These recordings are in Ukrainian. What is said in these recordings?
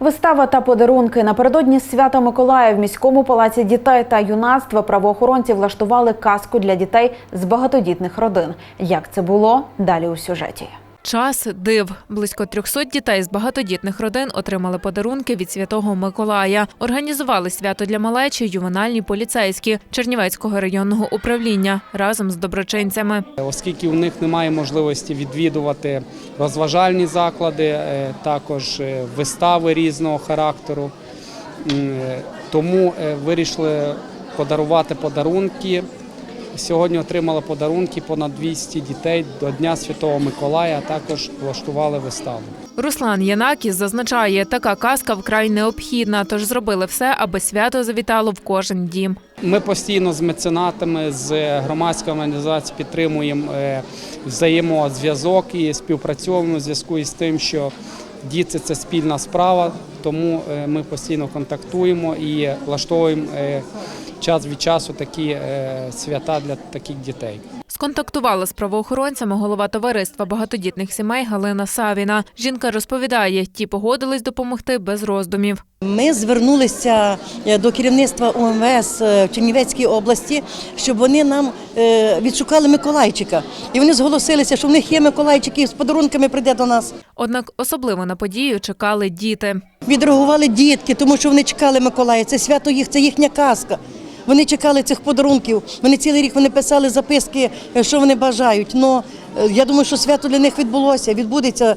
Вистава та подарунки напередодні свята Миколая в міському палаці дітей та юнацтва правоохоронці влаштували казку для дітей з багатодітних родин. Як це було далі у сюжеті? Час див. Близько 300 дітей з багатодітних родин отримали подарунки від Святого Миколая. Організували свято для малечі ювенальні поліцейські Чернівецького районного управління разом з доброчинцями. Оскільки у них немає можливості відвідувати розважальні заклади, е, також е, вистави різного характеру, е, тому вирішили подарувати подарунки. Сьогодні отримали подарунки понад 200 дітей до Дня Святого Миколая, а також влаштували виставу. Руслан Янакіс зазначає, така казка вкрай необхідна, тож зробили все, аби свято завітало в кожен дім. Ми постійно з меценатами, з громадською організацією підтримуємо е, взаємозв'язок і співпрацьовуємо в зв'язку із тим, що діти це спільна справа, тому е, ми постійно контактуємо і влаштовуємо е, час від часу такі е, свята для таких дітей. Сконтактувала з правоохоронцями голова товариства багатодітних сімей Галина Савіна. Жінка розповідає, ті погодились допомогти без роздумів. Ми звернулися е, до керівництва УМВС е, в Чернівецькій області, щоб вони нам відшукали Миколайчика. І вони зголосилися, що в них є Миколайчик і з подарунками прийде до нас. Однак особливо на подію чекали діти. Відреагували дітки, тому що вони чекали Миколая. Це свято їх, це їхня казка. Вони чекали цих подарунків. Вони цілий рік вони писали записки, е, що вони бажають. Ну я думаю, що свято для них відбулося. Відбудеться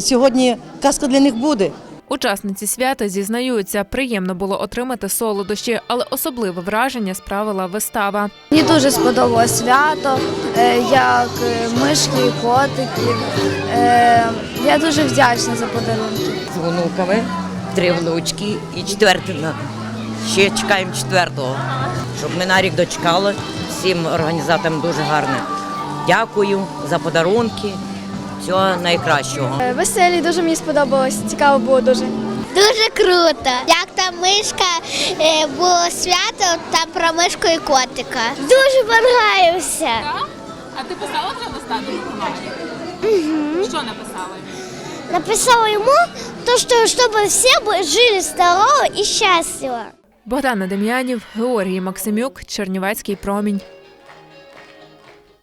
сьогодні. Казка для них буде. Учасниці свята зізнаються, приємно було отримати солодощі, але особливе враження справила вистава. Мені дуже сподобалось свято, е, як е, мишки і котики. Е, Я дуже вдячна за подарунки. з онуками, три внучки і четвертина. Ще чекаємо четвертого, щоб ми на рік дочекали. Всім організаторам дуже гарне. Дякую за подарунки. Всього найкращого. Е, Веселі, дуже мені сподобалось. Цікаво було дуже. Дуже круто. Як там мишка е, було свято, там про мишку і котика. Дуже понравився. А ти писала вже листа до Що написала? Написала йому, то, що, щоб всі жили здорово і щасливо. Богдана Дем'янів, Георгій Максимюк, Чернівецький промінь.